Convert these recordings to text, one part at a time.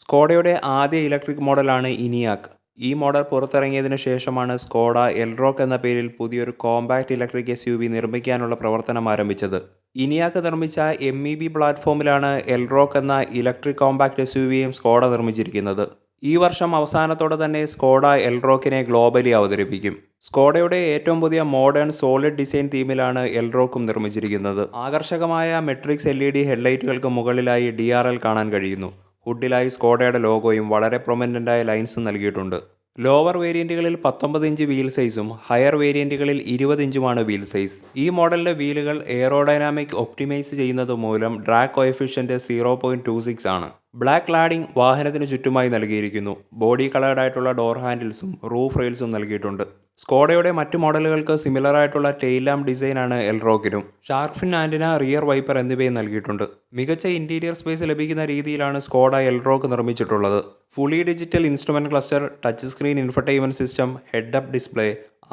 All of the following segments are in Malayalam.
സ്കോഡയുടെ ആദ്യ ഇലക്ട്രിക് മോഡലാണ് ഇനിയാക്ക് ഈ മോഡൽ പുറത്തിറങ്ങിയതിനു ശേഷമാണ് സ്കോഡ എൽറോക്ക് എന്ന പേരിൽ പുതിയൊരു compact electric S U V നിർമ്മിക്കാനുള്ള പ്രവർത്തനം ആരംഭിച്ചത്. ഇനിയാക്ക് നിർമ്മിച്ച എം ഇ ബി പ്ലാറ്റ്ഫോമിലാണ് എൽറോക്ക് എന്ന ഇലക്ട്രിക് കോമ്പാക്റ്റ് എസ് യു വിയും സ്കോഡ നിർമ്മിച്ചിരിക്കുന്നത്. ഈ വർഷം അവസാനത്തോടെ തന്നെ സ്കോഡ എൽറോക്കിനെ ഗ്ലോബലി അവതരിപ്പിക്കും. സ്കോഡയുടെ ഏറ്റവും പുതിയ മോഡേൺ സോളിഡ് ഡിസൈൻ തീമിലാണ് എൽറോക്കും നിർമ്മിച്ചിരിക്കുന്നത്. ആകർഷകമായ മെട്രിക്സ് എൽ ഇ ഡി ഹെഡ്ലൈറ്റുകൾക്ക് മുകളിലായി ഡി ആർ എൽ കാണാൻ കഴിയുന്നു. ഹുഡിലായി സ്കോഡയുടെ ലോഗോയും വളരെ പ്രൊമനന്റായ ലൈൻസും നൽകിയിട്ടുണ്ട്. ലോവർ വേരിയന്റുകളിൽ പത്തൊമ്പത് ഇഞ്ച് വീൽ സൈസും ഹയർ വേരിയന്റുകളിൽ ഇരുപത് ഇഞ്ചുമാണ് വീൽ സൈസ് ഈ മോഡലിലെ വീലുകൾ എയറോഡൈനാമിക് ഒപ്റ്റിമൈസ് ചെയ്യുന്നത് മൂലം drag coefficient zero point two six ആണ്. ബ്ലാക്ക് ലാഡിംഗ് വാഹനത്തിന് ചുറ്റുമായി നൽകിയിരിക്കുന്നു. ബോഡി കളേർഡായിട്ടുള്ള ഡോർ ഹാൻഡിൽസും റൂഫ് റെയിൽസും നൽകിയിട്ടുണ്ട്. സ്കോഡയുടെ മറ്റു മോഡലുകൾക്ക് സിമിലർ ആയിട്ടുള്ള ടെയിലാം ഡിസൈനാണ് എൽറോക്കിനും shark fin antenna rear wiper എന്നിവയും നൽകിയിട്ടുണ്ട്. മികച്ച ഇന്റീരിയർ സ്പേസ് ലഭിക്കുന്ന രീതിയിലാണ് Skoda Elroq നിർമ്മിച്ചിട്ടുള്ളത്. Fully digital instrument cluster touch screen infotainment system head up display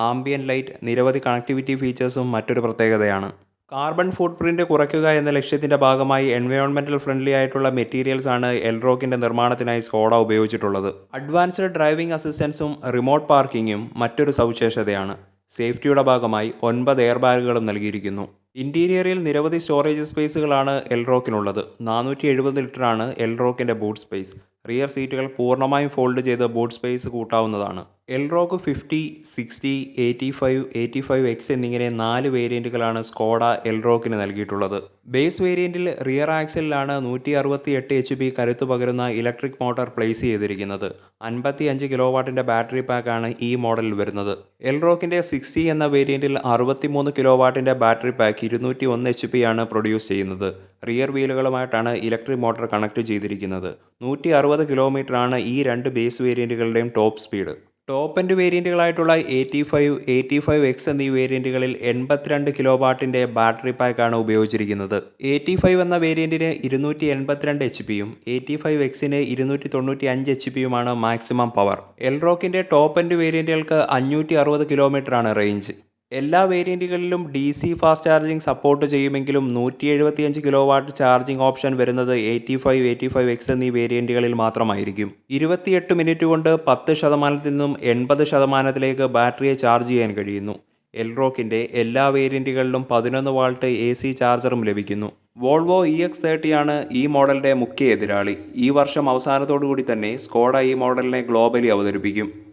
ambient light നിരവധി കണക്ടിവിറ്റി ഫീച്ചേഴ്സും മറ്റൊരു പ്രത്യേകതയാണ്. കാർബൺ ഫുട് പ്രിന്റ് കുറയ്ക്കുക എന്ന ലക്ഷ്യത്തിന്റെ ഭാഗമായി എൻവയോൺമെന്റൽ ഫ്രണ്ട്ലി ആയിട്ടുള്ള മെറ്റീരിയൽസ് ആണ് എൽറോക്കിന്റെ നിർമ്മാണത്തിനായി സ്കോഡ ഉപയോഗിച്ചിട്ടുള്ളത്. അഡ്വാൻസ്ഡ് ഡ്രൈവിംഗ് അസിസ്റ്റൻസും റിമോട്ട് പാർക്കിങ്ങും മറ്റൊരു സവിശേഷതയാണ്. സേഫ്റ്റിയുടെ ഭാഗമായി ഒൻപത് എയർ ബാഗുകളും നൽകിയിരിക്കുന്നു. ഇന്റീരിയറിൽ നിരവധി സ്റ്റോറേജ് സ്പേസുകളാണ് എൽറോക്കിനുള്ളത് നാനൂറ്റി എഴുപത് ലിറ്ററാണ് എൽറോക്കിന്റെ ബൂട്ട് സ്പേസ് റിയർ സീറ്റുകൾ പൂർണമായും ഫോൾഡ് ചെയ്ത് boot space കൂട്ടാവുന്നതാണ്. Elroq fifty sixty eighty five eighty five X എന്നിങ്ങനെ നാല് വേരിയന്റുകളാണ് സ്കോഡ എൽറോക്കിന് നൽകിയിട്ടുള്ളത്. ബേസ് വേരിയന്റിൽ റിയർ ആക്സലിലാണ് നൂറ്റി അറുപത്തി എട്ട് എച്ച് പി കരുത്ത് പകരുന്ന ഇലക്ട്രിക് മോട്ടോർ പ്ലേസ് ചെയ്തിരിക്കുന്നത്. അൻപത്തി അഞ്ച് കിലോ വാട്ടിന്റെ ബാറ്ററി പാക്കാണ് ഈ മോഡലിൽ വരുന്നത്. എൽറോക്കിന്റെ സിക്സ്റ്റി എന്ന വേരിയന്റിൽ അറുപത്തിമൂന്ന് കിലോ വാട്ടിന്റെ ബാറ്ററി പാക്ക് ഇരുന്നൂറ്റി ഒന്ന് എച്ച് പി ആണ് പ്രൊഡ്യൂസ് ചെയ്യുന്നത്. റിയർ വീലുകളുമായിട്ടാണ് ഇലക്ട്രിക് മോട്ടോർ കണക്ട് ചെയ്തിരിക്കുന്നത്. നൂറ്റി അറുപത് കിലോമീറ്ററാണ് ഈ രണ്ട് ബേസ് വേരിയന്റുകളുടെയും top speed top end വേരിയന്റുകളായിട്ടുള്ള eighty five eighty five X എന്നീ വേരിയന്റുകളിൽ എൺപത്തിരണ്ട് കിലോ വാട്ടിന്റെ ബാറ്ററി പാക്കാണ് ഉപയോഗിച്ചിരിക്കുന്നത്. എയ്റ്റി ഫൈവ് എന്ന വേരിയന്റിന് ഇരുന്നൂറ്റി എൺപത്തിരണ്ട് എച്ച് പിയും എയ്റ്റി ഫൈവ് എക്സിന് ഇരുന്നൂറ്റി തൊണ്ണൂറ്റി അഞ്ച് എച്ച് പിയുമാണ് മാക്സിമം പവർ. എൽറോക്കിന്റെ ടോപ്പ് എൻഡ് വേരിയന്റുകൾക്ക് അഞ്ഞൂറ്റി അറുപത് കിലോമീറ്ററാണ് റേഞ്ച്. എല്ലാ വേരിയന്റുകളിലും D C fast charging support ചെയ്യുമെങ്കിലും നൂറ്റി എഴുപത്തിയഞ്ച് കിലോ വാട്ട് ചാർജിംഗ് ഓപ്ഷൻ വരുന്നത് eighty five eighty five X എന്നീ വേരിയന്റുകളിൽ മാത്രമായിരിക്കും. ഇരുപത്തിയെട്ട് മിനിറ്റ് കൊണ്ട് പത്ത് ശതമാനത്തിൽ നിന്നും എൺപത് ശതമാനത്തിലേക്ക് ബാറ്ററിയെ ചാർജ് ചെയ്യാൻ കഴിയുന്നു. എൽറോക്കിന്റെ എല്ലാ വേരിയന്റുകളിലും പതിനൊന്ന് വാൾട്ട് എ സി ചാർജറും ലഭിക്കുന്നു. വോൾവോ ഇ എക്സ് തേർട്ടിയാണ് ഈ മോഡലിന്റെ മുഖ്യ എതിരാളി. ഈ വർഷം അവസാനത്തോടു കൂടി തന്നെ സ്കോഡ ഈ മോഡലിനെ ഗ്ലോബലി അവതരിപ്പിക്കും.